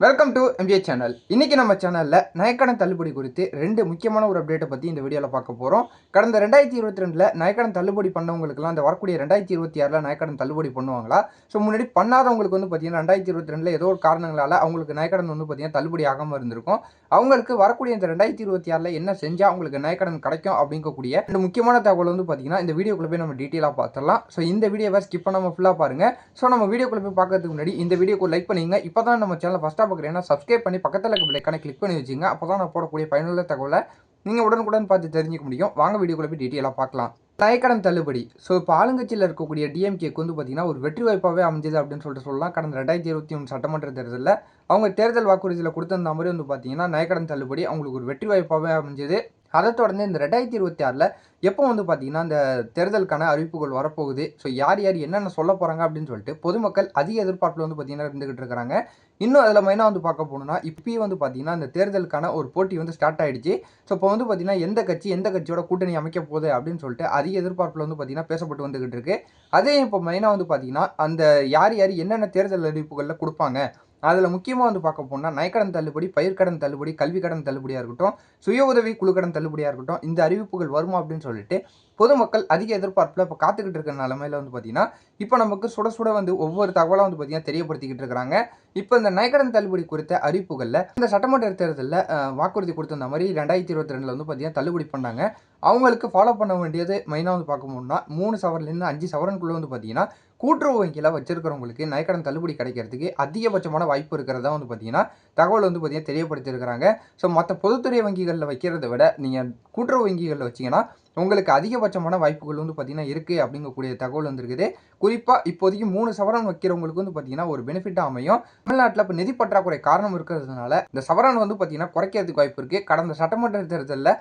Welcome to MJ channel இன்றைக்கி நம்ம சேனலில் நயக்கடன் தள்ளுபடி குறித்து ரெண்டு முக்கியமான ஒரு அப்டேட்டை பற்றி இந்த வீடியோவில் பார்க்க போகிறோம் கடந்த ரெண்டாயிரத்தி இருபத்தி ரெண்டில் நயக்கடன் தள்ளுபடி பண்ணவங்களுக்குலாம் அந்த வரக்கூடிய ரெண்டாயிரத்தி இருபத்தி ஆறில் நயக்கடன் தள்ளுபடி பண்ணுவாங்களா? ஸோ முன்னாடி பண்ணாதவங்களுக்கு வந்து பார்த்தீங்கன்னா ரெண்டாயிரத்தி இருபத்தி ரெண்டில் ஏதோ ஒரு காரணங்களால் அவங்களுக்கு நயக்கடன் வந்து பார்த்தீங்கன்னா தள்ளுபடி ஆகாமல் இருந்திருக்கும். அவங்களுக்கு வரக்கூடிய இந்த ரெண்டாயிரத்தி இருபத்தி ஆறில் என்ன செஞ்சால் அவங்களுக்கு நயக்கடன் கிடைக்கும் அப்படிங்கக்கூடிய ரெண்டு முக்கியமான தகவல் வந்து பார்த்திங்கன்னா இந்த வீடியோக்குள்ள போய் நம்ம டீட்டெயிலாக பார்த்துடலாம். ஸோ இந்த வீடியோவை ஸ்கிப் பண்ணாமல் ஃபுல்லாக பாருங்கள் ஸோ நம்ம வீடியோக்குள்ளே போய் பார்க்கறதுக்கு முன்னாடி இந்த வீடியோக்கு லைக் பண்ணிங்க இப்போ தான் நம்ம சேனல் ஃபஸ்ட்டாக பார்க்குறீங்கன்னா சப்ஸ்கிரைப் பண்ணி பக்கத்தில் இருக்க பிள்ளைக்கான கிளிக் பண்ணி வச்சுங்க. அப்போ தான் நான் போடக்கூடிய பயனுள்ள தகவலை நீங்கள் உடனுக்குடன் பார்த்து தெரிஞ்சுக்க முடியும். வாங்க வீடியோக்குள்ள போய் டீட்டெயிலாக பார்க்கலாம். நயக்கடன் தள்ளுபடி. ஸோ இப்போ ஆளுங்கட்சியில் இருக்கக்கூடிய டிஎம்கேக்கு வந்து பார்த்தீங்கன்னா ஒரு வெற்றி வாய்ப்பாகவே அமைஞ்சது அப்படின்னு சொல்லிட்டு சொல்லலாம். கடந்த ரெண்டாயிரத்தி இருபத்தி மூணு சட்டமன்ற தேர்தலில் அவங்க தேர்தல் வாக்குறுதியில் கொடுத்திருந்த மாதிரி வந்து பார்த்தீங்கன்னா நயக்கடன் தள்ளுபடி அவங்களுக்கு ஒரு வெற்றி வாய்ப்பாகவே அமைஞ்சது. அதை தொடர்ந்து இந்த ரெண்டாயிரத்தி இருபத்தி ஆறில் எப்போ வந்து பார்த்தீங்கன்னா இந்த தேர்தலுக்கான அறிவிப்புகள் வரப்போகுது? ஸோ யார் யார் என்னென்ன சொல்ல போகிறாங்க அப்படின்னு சொல்லிட்டு பொதுமக்கள் அதிக எதிர்பார்ப்பில் வந்து பார்த்தீங்கன்னா இருந்துகிட்டு இருக்கிறாங்க இன்னும் அதில் மெயினாக வந்து பார்க்க போகணுன்னா இப்பயும் வந்து பார்த்தீங்கன்னா இந்த தேர்தலுக்கான ஒரு போட்டி வந்து ஸ்டார்ட் ஆகிடுச்சு ஸோ இப்போ வந்து பார்த்தீங்கன்னா எந்த கட்சி எந்த கட்சியோட கூட்டணி அமைக்க போகுது அப்படின்னு சொல்லிட்டு அதிக எதிர்பார்ப்பில் வந்து பார்த்தீங்கன்னா பேசப்பட்டு வந்துகிட்டு இருக்கு. அதே இப்போ மெயினாக வந்து பார்த்தீங்கன்னா அந்த யார் யார் என்னென்ன தேர்தல் அறிவிப்புகளில் கொடுப்பாங்க? அதில் முக்கியமாக வந்து பார்க்க போனால் நயக்கடன் தள்ளுபடி பயிர்க்கடன் தள்ளுபடி கல்வி கடன் தள்ளுபடியாக இருக்கட்டும் சுய உதவி குழுக்கடன் தள்ளுபடியாக இருக்கட்டும் இந்த அறிவிப்புகள் வருமா அப்படின்னு சொல்லிட்டு பொதுமக்கள் அதிக எதிர்பார்ப்பில் இப்போ காத்துக்கிட்டு இருக்கிற நிலமையில வந்து பார்த்தீங்கன்னா இப்போ நமக்கு சுட சுட வந்து ஒவ்வொரு தகவலாக வந்து பார்த்தீங்கன்னா தெரியப்படுத்திக்கிட்டு இருக்கிறாங்க. இப்போ இந்த நயக்கடன் தள்ளுபடி குறித்த அறிவிப்புகளில் இந்த சட்டமன்ற தேர்தலில் வாக்குறுதி கொடுத்திருந்த மாதிரி ரெண்டாயிரத்தி இருபத்தி ரெண்டில் வந்து பார்த்தீங்கன்னா தள்ளுபடி பண்ணாங்க. அவங்களுக்கு ஃபாலோ பண்ண வேண்டியது மெயினாக வந்து பார்க்கணும்னா மூணு சவரன்லேருந்து அஞ்சு சவரனுக்குள்ளே வந்து பார்த்தீங்கன்னா கூட்டுறவு வங்கியில் வச்சிருக்கிறவங்களுக்கு நயக்கடன் தள்ளுபடி கிடைக்கிறதுக்கு அதிகபட்சமான வாய்ப்பு இருக்கிறதா வந்து பார்த்தீங்கன்னா தகவல் வந்து பார்த்தீங்கன்னா தெரியப்படுத்தியிருக்கிறாங்க. ஸோ மற்ற பொதுத்துறை வங்கிகளில் வைக்கிறத விட நீங்கள் கூட்டுறவு வங்கிகளில் வச்சிங்கன்னா உங்களுக்கு அதிகபட்சமான வாய்ப்புகள் வந்து பார்த்தீங்கன்னா இருக்குது அப்படிங்கக்கூடிய தகவல் வந்துருக்குது. குறிப்பாக இப்போதைக்கு மூணு சவரன் வைக்கிறவங்களுக்கு வந்து பார்த்தீங்கன்னா ஒரு பெனிஃபிட்டாக அமையும். தமிழ்நாட்டில் இப்போ நிதி பற்றாக்குறை காரணம் இருக்கிறதுனால இந்த சவரன் வந்து பார்த்தீங்கன்னா குறைக்கிறதுக்கு வாய்ப்பு இருக்குது கடந்த சட்டமன்ற தேர்தலில்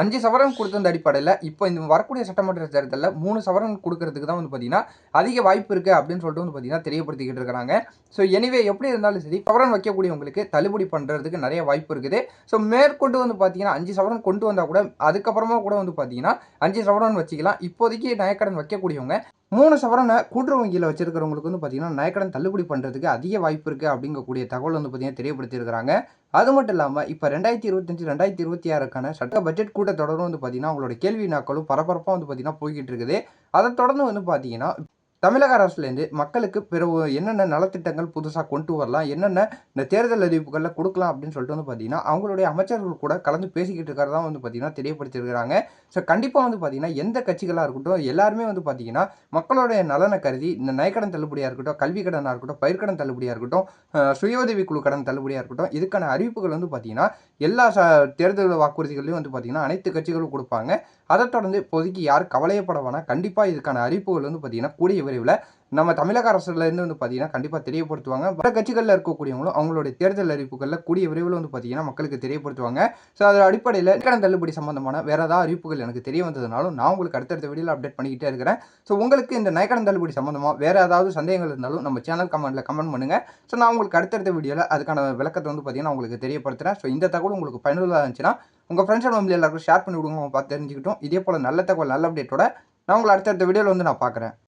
அஞ்சு சவரன் கொடுத்த அடிப்படையில் இப்போ இந்த வரக்கூடிய சட்டமன்ற தேர்தலில் மூணு சவரன் கொடுக்கறதுக்கு தான் வந்து பார்த்தீங்கன்னா அதிக வாய்ப்பு இருக்குது அப்படின்னு சொல்லிட்டு வந்து பார்த்தீங்கன்னா தெரியப்படுத்திக்கிட்டு இருக்கிறாங்க. ஸோ எனிவே எப்படி இருந்தாலும் சரி சவரன் வைக்கக்கூடியவங்களுக்கு தள்ளுபடி பண்ணுறதுக்கு நிறைய வாய்ப்பு இருக்குது. ஸோ மேற்கொண்டு வந்து பார்த்தீங்கன்னா அஞ்சு சவரன் கொண்டு வந்தால் கூட அதுக்கப்புறமா கூட வந்து பார்த்தீங்கன்னா அஞ்சு சவரன் வச்சுக்கலாம். இப்போதைக்கு நயக்கடன் வைக்கக்கூடியவங்க மூணு சவரனை கூட்டுறவு வங்கியில் வச்சிருக்கிறவங்களுக்கு வந்து பார்த்தீங்கன்னா நயக்கடன் தள்ளுபடி பண்ணுறதுக்கு அதிக வாய்ப்பு இருக்குது அப்படிங்கக்கூடிய தகவல் வந்து பார்த்தீங்கன்னா தெரியப்படுத்தியிருக்கிறாங்க. அது மட்டும் இல்லாமல் இப்போ ரெண்டாயிரத்தி இருபத்தஞ்சு ரெண்டாயிரத்தி இருபத்தி ஆறுக்கான சட்ட பட்ஜெட் கூட்டத்தொடரும் வந்து பார்த்தீங்கன்னா அவங்களோட கேள்வி நாட்களும் பரபரப்பாக வந்து பார்த்தீங்கன்னா போய்கிட்டு இருக்குது. அதை தொடர்ந்து வந்து பார்த்தீங்கன்னா தமிழக அரசுலேருந்து மக்களுக்கு பிற என்னென்ன நலத்திட்டங்கள் புதுசாக கொண்டு வரலாம் என்னென்ன இந்த தேர்தல் அறிவிப்புகளில் கொடுக்கலாம் அப்படின்னு சொல்லிட்டு வந்து பார்த்தீங்கன்னா அவங்களுடைய அமைச்சர்கள் கூட கலந்து பேசிக்கிட்டு இருக்கிறதா வந்து பார்த்தீங்கன்னா தெரியப்படுத்திருக்கிறாங்க ஸோ கண்டிப்பாக வந்து பார்த்தீங்கன்னா எந்த கட்சிகளாக இருக்கட்டும் எல்லாருமே வந்து பார்த்தீங்கன்னா மக்களுடைய நலனை கருதி இந்த நயக்கடன் தள்ளுபடியாக இருக்கட்டும் கல்வி கடனாக இருக்கட்டும் பயிர்க்கடன் தள்ளுபடியாக இருக்கட்டும் சுய உதவி குழு கடன் தள்ளுபடியாக இருக்கட்டும் இதுக்கான அறிவிப்புகள் வந்து பார்த்தீங்கன்னா எல்லா ச தேர்தல் வாக்குறுதிகளையும் வந்து பார்த்தீங்கன்னா அனைத்து கட்சிகளும் கொடுப்பாங்க. அதை தொடர்ந்து இப்போதைக்கு யார் கவலையப்பட வேணாம். கண்டிப்பாக இதுக்கான அறிவிப்புகள் வந்து பார்த்தீங்கன்னா கூடிய விரைவில் நம்ம தமிழக அரசுலேருந்து வந்து பார்த்தீங்கன்னா கண்டிப்பாக தெரியப்படுத்துவாங்க. பல கட்சிகளில் இருக்கக்கூடியவங்களும் அவங்களுடைய தேர்தல் அறிவிப்புகளில் கூடிய விரைவில் வந்து பார்த்தீங்கன்னா மக்களுக்கு தெரியப்படுத்துவாங்க. ஸோ அதில் அடிப்படையில் கடன் தள்ளுபடி சம்பந்தமான வேறு ஏதாவது அறிவிப்புகள் எனக்கு தெரிய வந்ததுனாலும் நான் உங்களுக்கு அடுத்தடுத்த வீடியோவில் அப்டேட் பண்ணிக்கிட்டே இருக்கிறேன். ஸோ உங்களுக்கு இந்த நயக்கடன் தள்ளுபடி சம்பந்தமாக வேறு ஏதாவது சந்தேகங்கள் இருந்தாலும் நம்ம சேனல் கமெண்ட்டில் கமெண்ட் பண்ணுங்க. ஸோ நான் உங்களுக்கு அடுத்தடுத்த வீடியோவில் அதுக்கான விளக்கத்தை வந்து பார்த்தீங்கன்னா உங்களுக்கு தெரியப்படுத்துறேன். ஸோ இந்த தகவல் உங்களுக்கு பயனுள்ளதாக இருந்துச்சுன்னா உங்கள் ஃப்ரெண்ட்ஸ் அண்ட் ஃபேமிலி எல்லாருக்கும் ஷேர் பண்ணி விடுங்க அவங்க பார்த்து தெரிஞ்சுக்கிட்டோம். இதே போல் நல்ல தகவல் நல்ல அப்டேட்டோட நான் உங்களை அடுத்தடுத்த வீடியோவில் வந்து நான் பார்க்குறேன்.